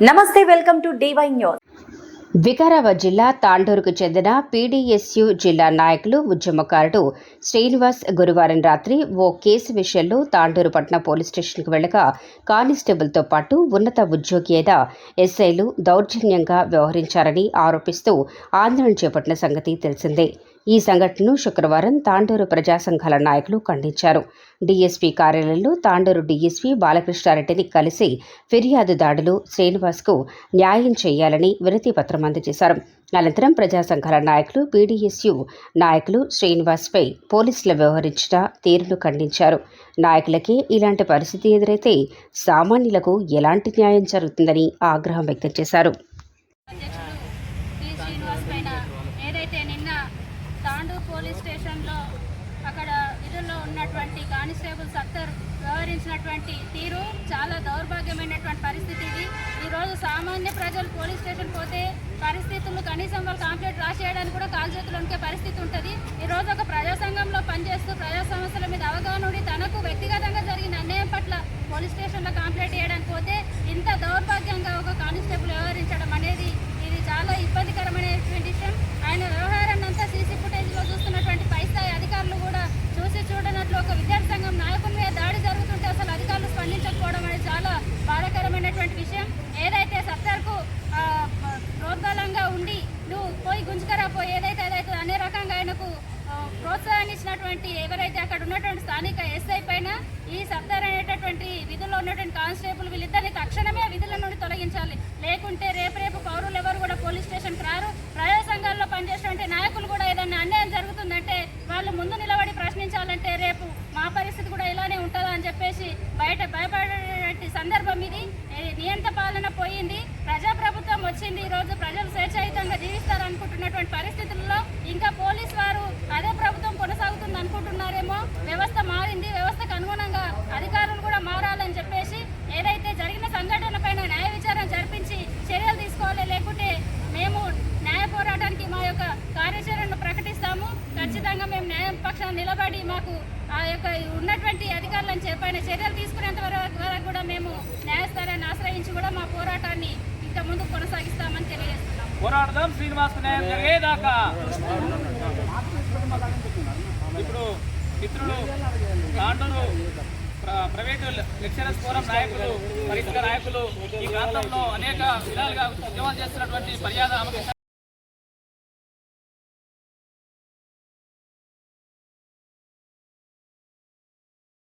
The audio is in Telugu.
నమస్తే welcome to DY news. Vikarabad జిల్లా తాండూరుకు చెందిన పీడీఎస్యు జిల్లా నాయకులు ఉద్యమకారుడు శ్రీనివాస్ గురువారం రాత్రి ఓ కేసు విషయంలో తాండూరు పట్టణ పోలీస్ స్టేషన్కు వెళ్ళగా కానిస్టేబుల్తో పాటు ఉన్నత ఉద్యోగి అయిన ఎస్ఐలు దౌర్జన్యంగా వ్యవహరించారని ఆరోపిస్తూ ఆందోళన చేపట్టిన సంగతి తెలిసిందే. ఈ సంఘటనను శుక్రవారం తాండూరు ప్రజా సంఘాల నాయకులు ఖండించారు. డీఎస్పీ కార్యాలయంలో తాండూరు డీఎస్పీ బాలకృష్ణారెడ్డిని కలిసి ఫిర్యాదు దాడులు శ్రీనివాస్కు న్యాయం చేయాలని వినతి పత్రం అందజేశారు. అనంతరం ప్రజా సంఘాల నాయకులు పీడీఎస్యు నాయకులు శ్రీనివాస్పై పోలీసులు వ్యవహరించిన తీరును ఖండించారు. నాయకులకే ఇలాంటి పరిస్థితి ఎదురైతే సామాన్యులకు ఎలాంటి న్యాయం జరుగుతుందని ఆగ్రహం వ్యక్తం చేశారు. ఏదైతే నిన్న తాండూ పోలీస్ స్టేషన్లో అక్కడ విధుల్లో ఉన్నటువంటి కానిస్టేబుల్ సత్తర్ వ్యవహరించినటువంటి తీరు చాలా దౌర్భాగ్యమైనటువంటి పరిస్థితి ఇది. ఈరోజు సామాన్య ప్రజలు పోలీస్ స్టేషన్ పోతే పరిస్థితులు కనీసం వాళ్ళు కాంప్లైంట్ రాసేయడానికి కూడా కాల్చేతులు చేతులు పరిస్థితి ఉంటుంది. ఈరోజు ఒక ప్రజా సంఘంలో పనిచేస్తూ ప్రజా సమస్యల మీద అవగాహన ఉండి తనకు వ్యక్తిగత జరిగిన అన్యాయం పట్ల పోలీస్ స్టేషన్లో కంప్లైంట్ చేయడానికి పోతే ఇంత దౌర్భాగ్యంగా ఒక కానిస్టేబుల్ వ్యవహరించడం అనేది ఇది చాలా ఇబ్బందికరమైనటువంటి విషయం ఆయన వ్యవహారాన్ని అంతా సీసీ ఫుటేజ్లో చూస్తున్నటువంటి పై స్థాయి అధికారులు కూడా చూసి చూడనట్లు ఒక విద్యార్థి సంఘం నాయకుల మీద దాడి జరుగుతుంటే అసలు అధికారులు స్పందించకపోవడం అనేది చాలా బాధాకరమైనటువంటి విషయం. ఏదైతే సర్కార్కు ఆ, ప్రోద్బలంగా ఉండి నువ్వు పోయి గుంజుకరా పోయి ఏదైతే ఏదైతే అనే రకంగా ఆయనకు ఆ, ప్రోత్సహించినటువంటి ఎవరైతే అక్కడ ఉన్నటువంటి స్థానిక ఎస్ఐ పైన ఈ సర్దార్ అనేటటువంటి విధుల్లో ఉన్నటువంటి కానిస్టేబుల్ వీళ్ళిద్దరిని తక్షణమే విధుల నుండి తొలగించాలి. లేకుంటే రేపు రేపు పౌరులు ఎవరు కూడా పోలీస్ స్టేషన్కి రారు. ప్రజా సంఘాల్లో పనిచేసినటువంటి నాయకులు కూడా ఏదైనా అన్యాయం జరుగుతుందంటే వాళ్ళు ముందు నిలబడి ప్రశ్నించాలంటే రేపు మా పరిస్థితి కూడా ఇలానే ఉంటుందా అని చెప్పేసి బయట భయపడ సందర్భం ఇది. నియంత పాలన పోయింది. ప్రజాప్రభుత్వం వచ్చింది. ఈరోజు ప్రజలు స్వేచ్ఛాయుతంగా జీవిస్తారనుకుంటున్నటువంటి పరిస్థితుల్లో ఇంకా పోలీస్ వారు అదే ప్రభుత్వం కొనసాగుతుంది అనుకుంటున్నారేమో వ్యవస్థ మారింది. వ్యవస్థకు అనుగుణంగా అధికారులు కూడా మారాలని చెప్పేసి ఏదైతే జరిగిన సంఘటన పైన న్యాయ విచారణ జరిపించి చర్యలు తీసుకోవాలి. లేకుంటే మేము న్యాయ పోరాటానికి మా యొక్క కార్యాచరణను ప్రకటిస్తాము. ఖచ్చితంగా మేము న్యాయ పక్షాన్ని నిలబడి మాకు ఆ యొక్క ఉన్నటువంటి అధికారులను చే- చర్యలు తీసుకునేంత వరకు వరకు కూడా మేము న్యాయస్థానాన్ని ఆశ్రయించి కూడా మా పోరాటాన్ని ఇంకా ముందు కొనసాగిస్తామని తెలియజేస్తున్నాం. పోరాడదాం శ్రీనివాస్ న్యాయం జరిగేదాకా. ఇప్పుడు మిత్రులు తాండూరు ప్రైవేటు లెక్చరర్స్ ఫోరం నాయకులు పరిస్థితి నాయకులు ఈ ప్రాంతంలో అనేక విధాలుగా ఉద్యమాలు చేస్తున్నటువంటి మర్యాద